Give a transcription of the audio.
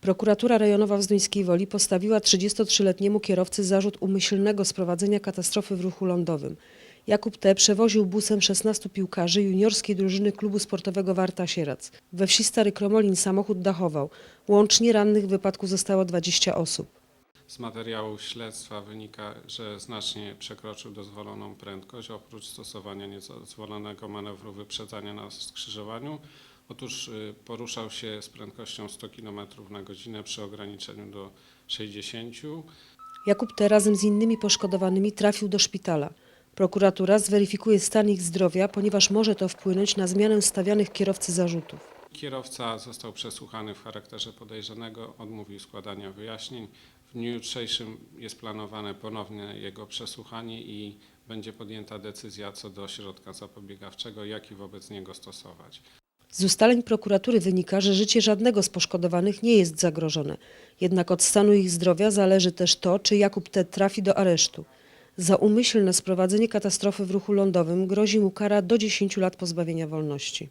Prokuratura Rejonowa w Zduńskiej Woli postawiła 33-letniemu kierowcy zarzut umyślnego sprowadzenia katastrofy w ruchu lądowym. Jakub T. przewoził busem 16 piłkarzy juniorskiej drużyny klubu sportowego Warta Sierac. We wsi Stary Kromolin samochód dachował. Łącznie rannych w wypadku zostało 20 osób. Z materiału śledztwa wynika, że znacznie przekroczył dozwoloną prędkość, oprócz stosowania niedozwolonego manewru wyprzedzania na skrzyżowaniu. Otóż y, poruszał się z prędkością 100 km na godzinę przy ograniczeniu do 60 Jakub T. razem z innymi poszkodowanymi trafił do szpitala. Prokuratura zweryfikuje stan ich zdrowia, ponieważ może to wpłynąć na zmianę stawianych kierowcy zarzutów. Kierowca został przesłuchany w charakterze podejrzanego, odmówił składania wyjaśnień. W dniu jutrzejszym jest planowane ponowne jego przesłuchanie i będzie podjęta decyzja co do środka zapobiegawczego, jaki wobec niego stosować. Z ustaleń prokuratury wynika, że życie żadnego z poszkodowanych nie jest zagrożone. Jednak od stanu ich zdrowia zależy też to, czy Jakub T. trafi do aresztu. Za umyślne sprowadzenie katastrofy w ruchu lądowym grozi mu kara do 10 lat pozbawienia wolności.